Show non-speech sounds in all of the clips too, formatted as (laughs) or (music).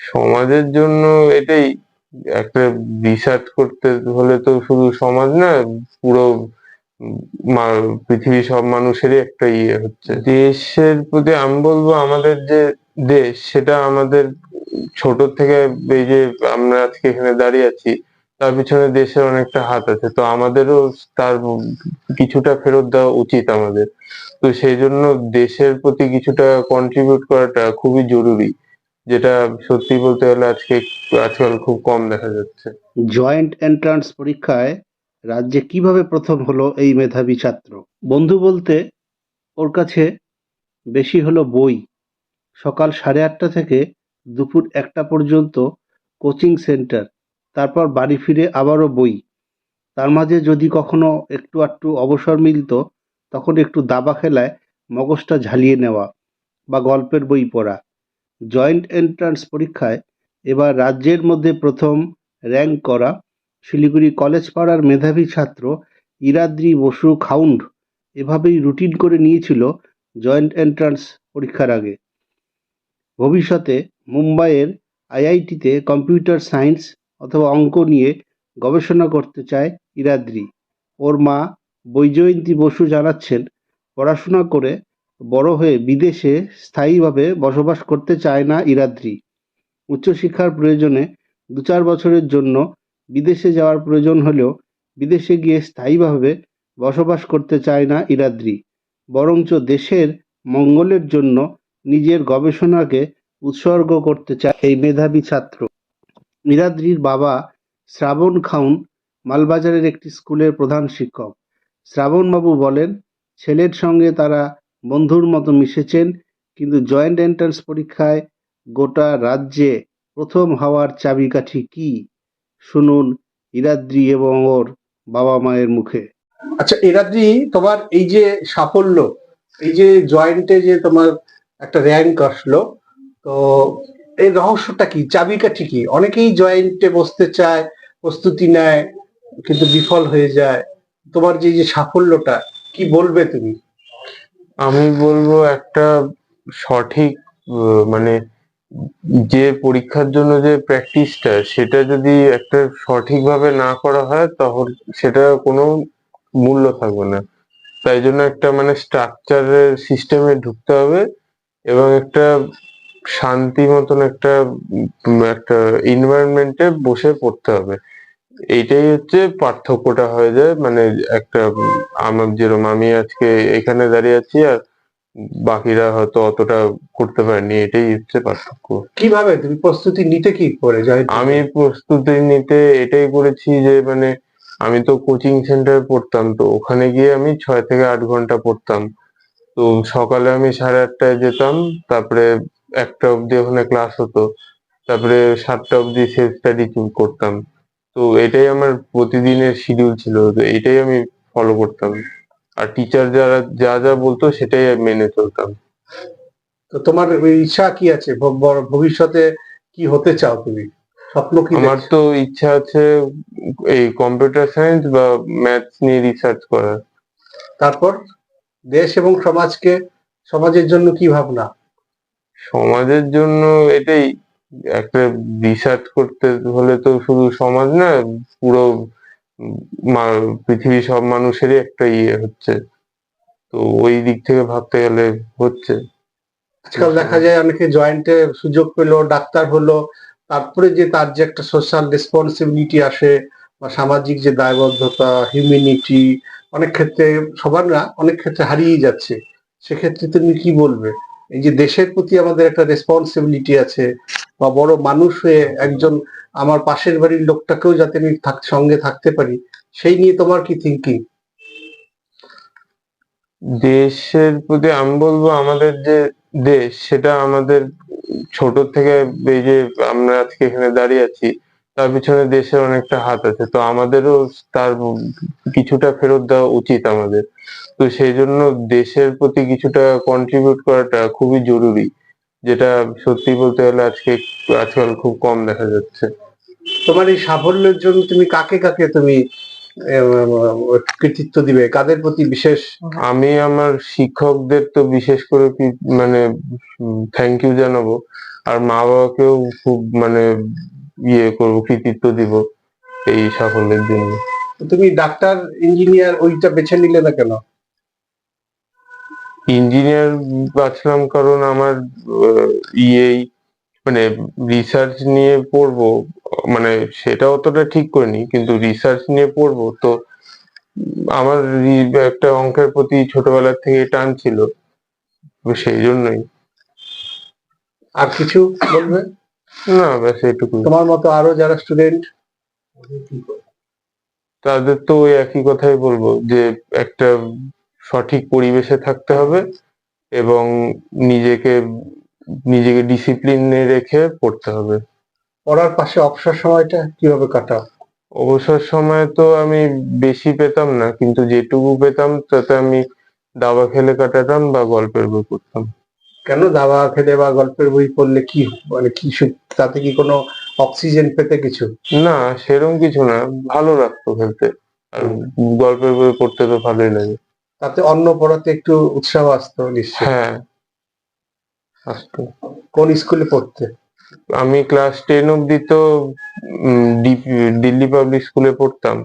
সমাজের জন্য এটাই একটা রিসার্চ করতে হলে তো শুধু সমাজ না, পুরো পৃথিবীর সব মানুষেরই একটা ইয়ে হচ্ছে। দেশের প্রতি আমি বলব আমাদের যে দেশ, সেটা আমাদের ছোট থেকে এই যে আমরা আজকে এখানে দাঁড়িয়ে আছি, তার পিছনে দেশের অনেকটা হাত আছে। তো আমাদেরও তার কিছুটা ফেরত দেওয়া উচিত আমাদের। তো সেই জন্য দেশের প্রতি কিছুটা কন্ট্রিবিউট করাটা খুবই জরুরি। যেটা সত্যি বলতে গেলে আজকে, আজকাল খুব কম দেখা যাচ্ছে। জয়েন্ট এন্ট্রান্স পরীক্ষায় রাজ্যে কীভাবে প্রথম হলো এই মেধাবী ছাত্র? বন্ধু বলতে ওর কাছে বেশি হলো বই। সকাল সাড়ে আটটা থেকে দুপুর একটা পর্যন্ত কোচিং সেন্টার, তারপর বাড়ি ফিরে আবারও বই। তার মাঝে যদি কখনো একটু আধটু অবসর মিলতো, তখন একটু দাবা খেলায় মগজটা ঝালিয়ে নেওয়া বা গল্পের বই পড়া। জয়েন্ট এন্ট্রান্স পরীক্ষায় এবার রাজ্যের মধ্যে প্রথম র্যাঙ্ক করা। শিলিগুড়ি কলেজ পাড়ার মেধাবী ছাত্র ইরাদ্রি বসু খাউন্ড এভাবেই রুটিন করে নিয়েছিল জয়েন্ট এন্ট্রান্স পরীক্ষার আগে। ভবিষ্যতে মুম্বাইয়ের আইআইটিতে কম্পিউটার সায়েন্স অথবা অঙ্ক নিয়ে গবেষণা করতে চায় ইরাদ্রি। ওর মা বৈজয়ন্তী বসু জানাচ্ছেন, পড়াশোনা করে বড় হয়ে বিদেশে স্থায়ীভাবে বসবাস করতে চায় না ইরাদ্রি। উচ্চশিক্ষার প্রয়োজনে দু চার বছরের জন্য বিদেশে যাওয়ার প্রয়োজন হলেও বিদেশে গিয়ে স্থায়ীভাবে বসবাস করতে চায় না ইরাদ্রি। বরঞ্চ দেশের মঙ্গলের জন্য নিজের গবেষণাকে উৎসর্গ করতে চায় এই মেধাবী ছাত্র। ইরাদ্রির বাবা শ্রাবণ খাউন মালবাজারের একটি স্কুলের প্রধান শিক্ষক। শ্রাবণবাবু বলেন, ছেলের সঙ্গে তারা বন্ধুর মতো মিশেছেন, কিন্তু জয়েন্ট এন্ট্রান্স পরীক্ষায় গোটা রাজ্যে প্রথম হওয়ার চাবিকাঠি কি? শুনুন ইরাদ্রি এবং ওর বাবা মায়ের মুখে। আচ্ছা এরাদ্রি তোমার এই যে সাফল্য, এই যে জয়েন্টে যে তোমার একটা র্যাঙ্ক আসলো, তো এই রহস্যটা কি? চাবিকাঠি কি? অনেকেই জয়েন্টে বসতে চায়, প্রস্তুতি নেয়, কিন্তু বিফল হয়ে যায়। তোমার যে যে সাফল্যটা, কি বলবে তুমি? আমি বলব একটা সঠিক মানে যে পরীক্ষার জন্য যে প্র্যাকটিসটা সেটা যদি একটা সঠিকভাবে না করা হয়, তখন সেটা কোনো মূল্য থাকবে না। তাই জন্য একটা মানে স্ট্রাকচারের সিস্টেমে ঢুকতে হবে এবং একটা শান্তি মতন একটা একটা এনভায়রনমেন্টে বসে পড়তে হবে। এইটাই হচ্ছে পার্থক্যটা হয়ে যায়। মানে একটা আমার যেরকম আমি আজকে এখানে দাঁড়িয়ে আছি আর বাকিরা হয়তো অতটা করতে পারেনি এটাই হচ্ছে পার্থক্য। কীভাবে? তুমি প্রস্তুতি নিতে কি করে? জয়েন্ট আমি প্রস্তুতি নিতে এটাই করেছি যে মানে আমি তো কোচিং সেন্টারে পড়তাম তো ওখানে গিয়ে আমি ছয় থেকে আট ঘণ্টা পড়তাম। তো সকালে আমি সাড়ে আটটায় যেতাম তারপরে একটা অবধি ওখানে ক্লাস হতো তারপরে সাতটা অবধি সেলফ স্টাডি করতাম। তো এটাই আমার প্রতিদিনের শিডিউল ছিল তো এটাই আমি ফলো করতাম। আর টিচার যারা যা যা বলতো সেটাই আমি মেনে চলতাম। তো তোমার ইচ্ছা কি আছে? ভবিষ্যতে কি হতে চাও তুমি? স্বপ্ন কি আমার তো ইচ্ছা আছে এই কম্পিউটার সায়েন্স বা ম্যাথস নিয়ে রিসার্চ করার। তারপর দেশ এবং সমাজকে সমাজের জন্য কি ভাবনা? সমাজের জন্য এটাই একটা রিসার্চ করতে হলে তো শুধু সমাজ না, পুরো পৃথিবীর সব মানুষেরই একটা ইয়ে হচ্ছে। তো ওই দিক থেকে ভাবতে গেলে হচ্ছে। আজকাল দেখা যায় অনেকে জয়েন্টে সুযোগ পেল, ডাক্তার হলো, তারপরে যে তার যে একটা সোশ্যাল রেসপন্সিবিলিটি আসে বা সামাজিক যে দায়বদ্ধতা হিউম্যানিটি অনেক ক্ষেত্রে সবার না, অনেক ক্ষেত্রে হারিয়ে যাচ্ছে। সেক্ষেত্রে তুমি কি বলবে? এই যে দেশের প্রতি আমাদের একটা রেসপন্সিবিলিটি আছে, বা বড় মানুষ হয়ে একজন আমার পাশের বাড়ির লোকটাকেও যাতে আমি সঙ্গে থাকতে পারি, সেই নিয়ে তোমার কি থিঙ্কিং দেশের প্রতি আমি বলব আমাদের যে দেশ, সেটা আমাদের ছোট থেকে এই যে আমরা আজকে এখানে দাঁড়িয়ে আছি তার পিছনে দেশের অনেকটা হাত আছে। তো আমাদেরও তার কিছুটা ফেরত দেওয়া উচিত আমাদের। তো সেই জন্য দেশের প্রতি কিছুটা কন্ট্রিবিউট করাটা খুবই জরুরি যেটা সত্যি বলতে গেলে আজকে আজকাল খুব কম দেখা যাচ্ছে। তোমার এই সাফল্যের জন্য তুমি কাকে কাকে তুমি কৃতিত্ব দিবে? কাদের প্রতি বিশেষ? আমি আমার শিক্ষকদের তো বিশেষ করে কি মানে থ্যাংক ইউ জানাব। আর মা বাবাকেও খুব মানে ইয়ে করব কৃতিত্ব দিব এই সাফল্যের জন্য। তুমি ডাক্তার ইঞ্জিনিয়ার ওইটা বেছে নিলে না কেন? ইঞ্জিনিয়ার বাছলাম কারণ আমার ইয়েই মানে রিসার্চ নিয়ে পড়ব মানে সেটা অতটা ঠিক করিনি কিন্তু রিসার্চ নিয়ে পড়ব। তো আমার একটা অঙ্কের প্রতি ছোটবেলার থেকে টান ছিল সেই জন্যই। আর কিছু বলবে? না ব্যাস এইটুকুই। তোমার মতো আরও যারা স্টুডেন্ট তাদের তো ওই একই কথাই বলব যে একটা সঠিক পরিবেশে থাকতে হবে এবং নিজেকে নিজেকে ডিসিপ্লিনে রেখে পড়তে হবে। পড়ার পাশে অবসর সময়টা কীভাবে কাটাও? অবসর সময় তো আমি বেশি পেতাম না কিন্তু যেটুকু পেতাম তাতে আমি দাবা খেলে কাটাতাম বা গল্পের বই পড়তাম। কেন দাবা খেলে বা গল্পের বই পড়লে কি মানে কি সু- তাতে কি কোনো অক্সিজেন পেতে কিছু? না সেরকম কিছু না। ভালো লাগতো খেলতে। আর গল্পের বই পড়তে তো ভালোই লাগে। তাতে অন্য পড়াতে একটু উৎসাহ আসতো নিশ্চয় হ্যাঁ। আসতো। কোন স্কুলে পড়তে? আমি ক্লাস টেন অব্দি তো দিল্লি পাবলিক স্কুলে পড়তাম।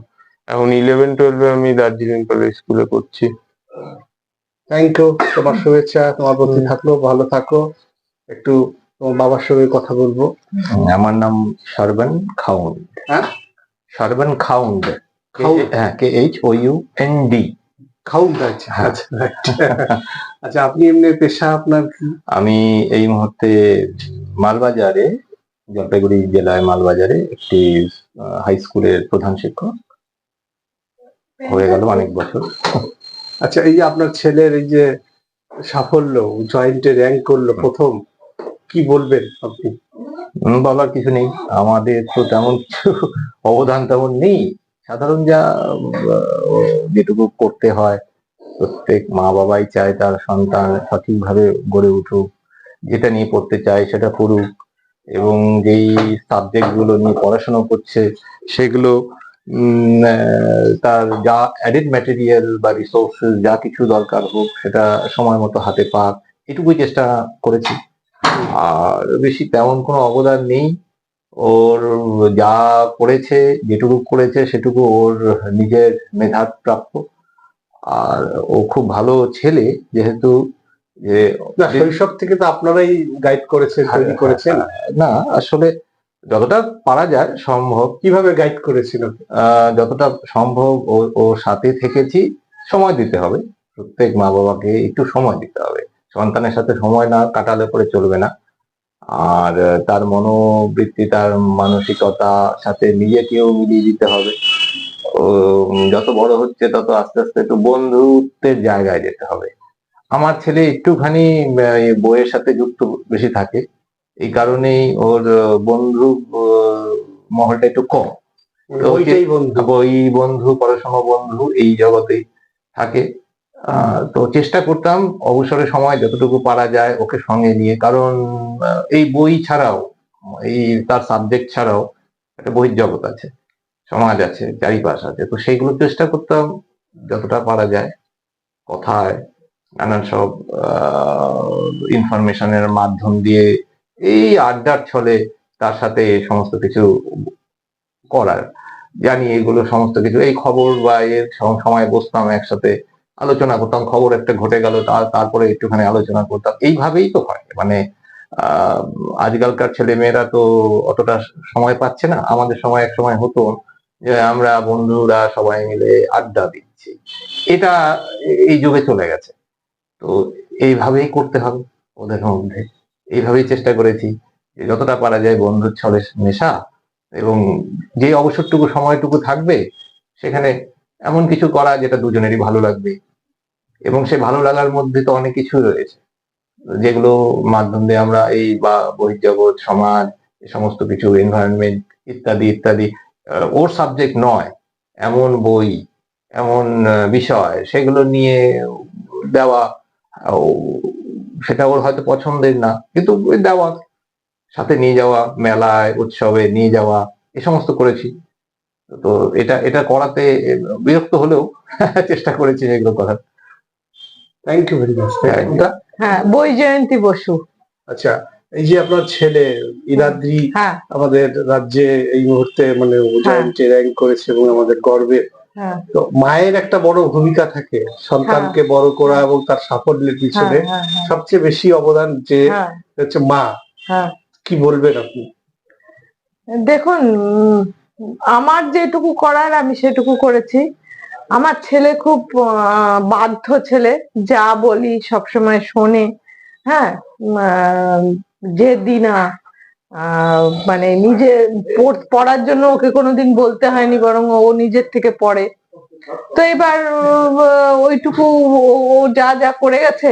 এখন ইলেভেন টুয়েলভে আমি দার্জিলিং পাবলিক স্কুলে পড়ছি। থ্যাংক ইউ তোমার শুভেচ্ছা তোমার প্রতি থাকল ভালো থাকো। একটু তোমার বাবার সঙ্গে কথা বলব। আমার নাম সর্বন খাউন্ড। হ্যাঁ? সর্বন খাউন্ড। খাউন্ড। হ্যাঁ K H O U N D খাউন আছে হ্যাঁ। আচ্ছা right. আচ্ছা আপনি এমনি পেশা আপনার কি? আমি এই মুহূর্তে মালবাজারে জলপাইগুড়ি জেলায় মালবাজারে একটি হাই স্কুলের প্রধান শিক্ষক। হয়ে গেল অনেক বছর। আচ্ছা এই যে আপনার ছেলের এই যে সাফল্য জয়েন্টে র্যাঙ্ক করল প্রথম কি বলবেন আপনি? বলার কিছু নেই। আমাদের তো তেমন কিছু অবদান তেমন নেই। সাধারণ যা যেটুকু করতে হয় প্রত্যেক মা বাবাই চায় তার সন্তান সঠিকভাবে গড়ে উঠুক। যেটা নিয়ে পড়তে চায় সেটা পড়ুক। এবং যেই সাবজেক্টগুলো নিয়ে পড়াশোনা করছে সেগুলো তার যা অ্যাডেড ম্যাটেরিয়াল বা রিসোর্সেস যা কিছু দরকার হোক সেটা সময় মতো হাতে পাক। এটুকুই চেষ্টা করেছি। আর বেশি তেমন কোনো অবদান নেই। ওর যা করেছে যেটুকু করেছে সেটুকু ওর নিজের মেধার প্রাপ্য। আর ও খুব ভালো ছেলে যেহেতু শৈশব থেকে তো আপনারাই গাইড করেছে তৈরি করেছেন। না আসলে যতটা পারা যায় সম্ভব। কীভাবে গাইড করেছিলেন আহ, যতটা সম্ভব ও- ওর সাথে থেকেছি সময় দিতে হবে। প্রত্যেক মা বাবাকে একটু সময় দিতে হবে। সন্তানের সাথে সময় না কাটালে পরে চলবে না। আর তার মনোবৃত্তি তার মানসিকতা সাথে নিজেকেও মিলিয়ে দিতে হবে। ও যত বড় হচ্ছে তত আস্তে আস্তে একটু বন্ধুত্বের জায়গায় যেতে হবে। আমার ছেলে একটুখানি বইয়ের সাথে যুক্ত বেশি থাকে। এই কারণেই ওর বন্ধু মহলটা একটু কম। তো ওইটাই বন্ধু। বই বন্ধু পড়াশোনা বন্ধু এই জগতেই থাকে। তো চেষ্টা করতাম অবসরের সময় যতটুকু পারা যায় ওকে সঙ্গে নিয়ে। কারণ এই বই ছাড়াও এই তার সাবজেক্ট ছাড়াও একটা বহির্জগৎ আছে সমাজ আছে চারিপাশ আছে। তো সেইগুলো চেষ্টা করতাম যতটা পারা যায়। কথায় নানান সব ইনফরমেশনের মাধ্যম দিয়ে এই আড্ডার ছলে তার সাথে সমস্ত কিছু করার জানি এগুলো সমস্ত কিছু, এই খবর বা এর সময় বসতাম একসাথে, আলোচনা করতাম, খবর একটা ঘটে গেল তারপরে একটুখানি আলোচনা করতাম। এইভাবেই তো হয়। মানে আজকালকার ছেলে মেয়েরা তো অতটা সময় পাচ্ছে না। আমাদের সময় এক সময় হতো যে আমরা বন্ধুরা সবাই মিলে আড্ডা দিচ্ছি। এটা এই যুগে চলে গেছে। তো এইভাবেই করতে হবে ওদের মধ্যে। এইভাবেই চেষ্টা করেছি যতটা পারা যায় বন্ধুর ছলে মেশা এবং যে অবসরটুকু সময়টুকু থাকবে, সেখানে এমন কিছু করা যেটা দুজনেরই ভালো লাগবে। এবং সে ভালো লাগার মধ্যে তো অনেক কিছু রয়েছে। যেগুলো মাধ্যম দিয়ে আমরা এই বা বহির্জগৎ, সমাজ সমস্ত কিছু এনভায়রনমেন্ট ইত্যাদি ইত্যাদি ওর সাবজেক্ট নয়, এমন বই, এমন বিষয়, সেগুলো নিয়ে দেওয়া সেটা ওর হয়তো পছন্দের না। কিন্তু দেওয়া সাথে নিয়ে যাওয়া মেলায় উৎসবে নিয়ে যাওয়া এ সমস্ত করেছি। তো এটা এটা করাতে বিরক্ত হলেও (laughs) চেষ্টা করেছি এগুলো করার। থ্যাংক ইউ ভেরি মাচ হ্যাঁ বই জয়ন্তী বসু। আচ্ছা এই যে আপনার ছেলে ইরাদ্রি হ্যাঁ। আমাদের রাজ্যে এই মুহূর্তে মানে র্যাঙ্ক করেছে এবং আমাদের গর্বের তো মায়ের একটা বড় ভূমিকা থাকে সন্তানকে বড় করা এবং তার সাফল্যের পিছনে হ্যাঁ হ্যাঁ সবচেয়ে বেশি অবদান যে হ্যাঁ। হচ্ছে মা। হ্যাঁ। কি বলবেন আপনি? দেখুন আমার যেটুকু করার আমি সেটুকু করেছি। আমার ছেলে খুব বাধ্য ছেলে যা বলি সবসময় শোনে। হ্যাঁ উম, আহ, জেদি না আহ, মানে নিজে পড়- পড়ার জন্য ওকে কোনোদিন বলতে হয়নি, বরং ও নিজের থেকে পড়ে। তো এবার ওইটুকু ও যা যা করে গেছে,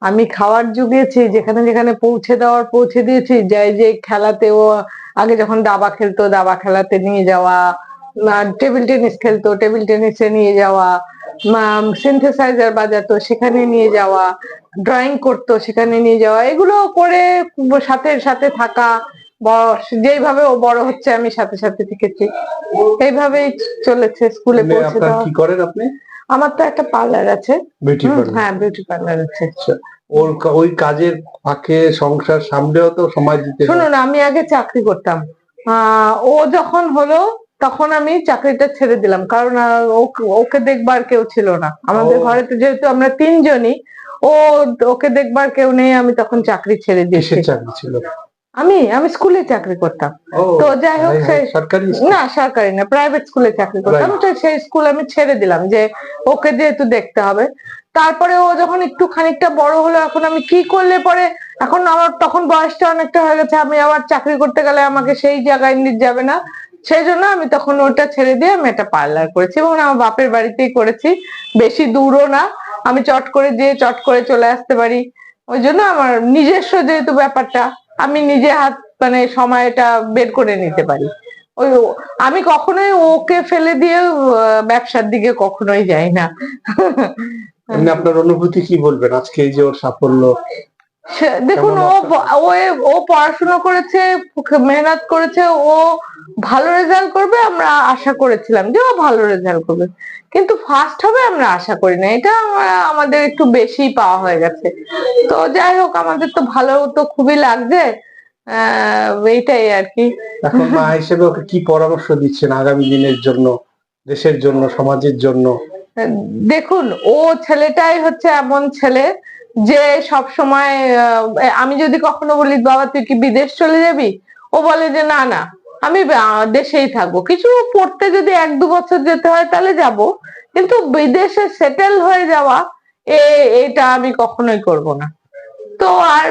আমি খাওয়ার জুগিয়েছি, যেখানে যেখানে পৌঁছে দেওয়ার, পৌঁছে দিয়েছি, যাই যে খেলাতে ও, আগে যখন দাবা খেলতো, দাবা খেলাতে নিয়ে যাওয়া টেবিল টেনিস খেলতো, টেবিল টেনিসে নিয়ে যাওয়া সিনথেসাইজার বাজাতো সেখানে নিয়ে যাওয়া ড্রয়িং করতো সেখানে নিয়ে যাওয়া এগুলো করে সাথে সাথে থাকা যেইভাবে ও বড় হচ্ছে আমি সাথে সাথে থেকেছি এইভাবেই চলেছে স্কুলে মানে পৌঁছে দেওয়া। কি করেন আপনি? আমার তো একটা পার্লার আছে। হ্যাঁ বিউটি পার্লার আছে। ওর ওই কাজের ফাঁকে সংসার সামলেও তো সময় দিতে। শুনুন আমি আগে চাকরি করতাম। আহ, ও যখন হলো তখন আমি চাকরিটা ছেড়ে দিলাম। কারণ ওকে- দেখবার কেউ ছিল না। আমাদের ঘরে তো যেহেতু আমরা তিনজনই ও ওকে দেখবার কেউ নেই আমি তখন চাকরি ছেড়ে দিয়েছি। চাকরি ছিল? আমি আমি স্কুলে চাকরি করতাম। তো যাই হোক না সরকারি না প্রাইভেট স্কুলে চাকরি করতাম। তো সেই স্কুল আমি ছেড়ে দিলাম যে ওকে যেহেতু দেখতে হবে। তারপরে ও যখন একটু খানিকটা বড় হলো এখন আমি কি করলে পরে এখন আমার তখন বয়সটা অনেকটা হয়ে গেছে আমি আবার চাকরি করতে গেলে আমাকে সেই জায়গায় নিয়ে যাবে না। সেই জন্য আমি তখন ওটা ছেড়ে দিয়ে আমি একটা পার্লার করেছি এবং আমার বাপের বাড়িতেই করেছি। বেশি দূরও না। আমি চট করে যেয়ে চট করে চলে আসতে পারি। ওই জন্য আমার নিজস্ব যেহেতু ব্যাপারটা আমি নিজে হাত মানে সময়টা বের করে নিতে পারি। ওই আমি কখনোই ওকে ফেলে দিয়ে ব্যবসার দিকে কখনোই যাই না। আপনার অনুভূতি কি বলবেন? আজকে এই যে ওর সাফল্য দেখুন ও ও পড়াশোনা করেছে মেহনত করেছে ও ভালো রেজাল্ট করবে আমরা আশা করেছিলাম যে ও ভালো রেজাল্ট করবে। কিন্তু ফার্স্ট হবে আমরা আশা করি না। এটা আমাদের একটু বেশি পাওয়া হয়ে গেছে। তো যাই হোক আমাদের তো ভালো তো খুবই লাগছে। এইটাই আর কি। এখন মা হিসেবে ওকে কি পরামর্শ দিচ্ছেন আগামী দিনের জন্য দেশের জন্য সমাজের জন্য? দেখুন ও ছেলেটাই হচ্ছে এমন ছেলে যে সব সময় আমি যদি কখনো বলি বাবা তুই কি বিদেশ চলে যাবি? ও বলে যে না না। আমি দেশেই থাকব। কিছু পড়তে যদি এক দু বছর যেতে হয় তাহলে যাব। কিন্তু বিদেশে সেটেল হয়ে যাওয়া এটা আমি কখনোই করব না। তো আর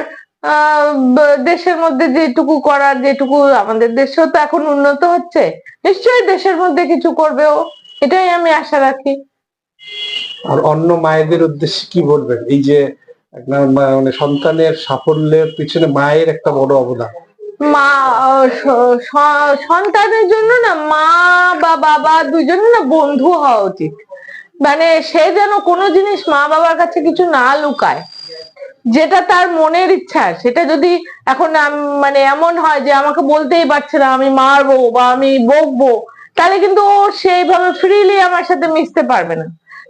দেশের মধ্যে যেটুকু করার, যেটুকু আমাদের দেশেও তো এখন উন্নত হচ্ছে, নিশ্চয়ই দেশের মধ্যে কিছু করবে ও এটাই আমি আশা রাখি। আর অন্য মায়েদের উদ্দেশ্যে কি বলবেন? এই যে মানে সন্তানের সাফল্যের পিছনে মায়ের একটা বড় অবদান। মা সন্তানের জন্য না মা বা বাবা দুজনে না বন্ধু হওয়া উচিত। মানে সে যেন কোনো জিনিস মা বাবার কাছে কিছু না লুকায়। যেটা তার মনের ইচ্ছা, সেটা যদি এখন মানে এমন হয় যে আমাকে বলতেই পারছে না, আমি মারবো বা আমি বকবো, তাহলে কিন্তু ও সেইভাবে ফ্রিলি আমার সাথে মিশতে পারবে না।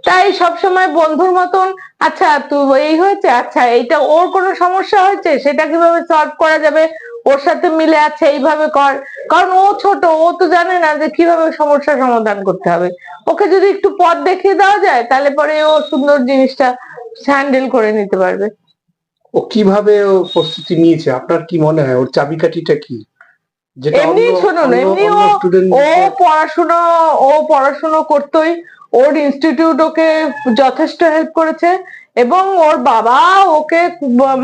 তাই সবসময় বন্ধুর মতন আচ্ছা তুই এই হয়েছে আচ্ছা এইটা ওর কোনো সমস্যা হয়েছে, সেটা কীভাবে সলভ করা যাবে? ওর সাথে মিলে আছে এইভাবে কর। কারণ ও ছোট ও তো জানে না যে কীভাবে সমস্যার সমাধান করতে হবে। ওকে যদি একটু পথ দেখিয়ে দেওয়া যায় তাহলে পরে ও সুন্দর জিনিসটা হ্যান্ডেল করে নিতে পারবে। ও কীভাবে ও প্রস্তুতি নিয়েছে? আপনার কি মনে হয়? ওর চাবিকাঠিটা কি? এমনি শুনুন এমনি ও পড়াশুনো ও পড়াশুনো করতোই। ওর ইনস্টিটিউট ওকে যথেষ্ট হেল্প করেছে। এবং ওর বাবা ওকে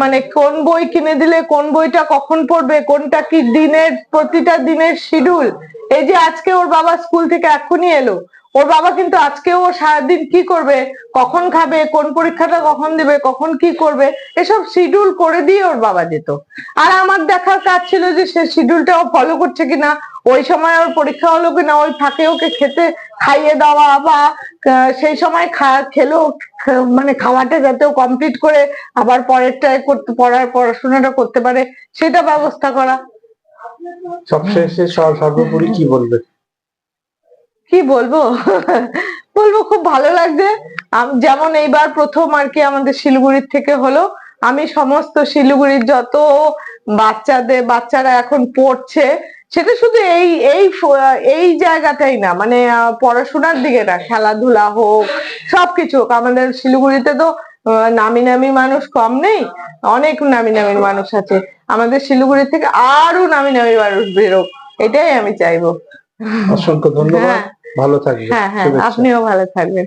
মানে কোন বই কিনে দিলে, কোন বইটা কখন পড়বে, কোনটা কি দিনের, প্রতিটা দিনের শিডিউল এই যে আজকে ওর বাবা স্কুল থেকে এখনই এলো। ওর বাবা কিন্তু আজকে ও সারাদিন কি করবে, কখন খাবে, কোন পরীক্ষাটা কখন দিবে, কখন কি করবে, এসব শিডিউল করে দিয়ে ওর বাবা যেত। আর আমার দেখার কাজ ছিল যে সে শিডিউলটা ও ফলো করছে কিনা ওই সময় ওর পরীক্ষা হলো কিনা ওই ফাঁকে ওকে খেতে খাইয়ে দেওয়া বা সেই সময় খেলো মানে খাওয়াটা যাতে কমপ্লিট করে আবার পরেরটায় করতে পড়ার পড়াশোনাটা করতে পারে সেটা ব্যবস্থা করা। সবশেষে সর্বোপরি কি বলবেন কি বলব? (laughs) বলব খুব ভালো লাগছে। যেমন এইবার প্রথম আর কি আমাদের শিলিগুড়ির থেকে হলো আমি সমস্ত শিলিগুড়ির যত বাচ্চাদের বাচ্চারা এখন পড়ছে সেটা শুধু এই এই এই জায়গাটাই না মানে পড়াশোনার দিকে না খেলাধুলা হোক সবকিছু হোক আমাদের শিলিগুড়িতে তো নামি নামি মানুষ কম নেই অনেক নামি নামি মানুষ আছে আমাদের শিলিগুড়ি থেকে আরও নামি নামি মানুষ বেরোক এটাই আমি চাইব। অসংখ্য ধন্যবাদ হ্যাঁ। ভালো থাকবেন হ্যাঁ হ্যাঁ আপনিও ভালো থাকবেন।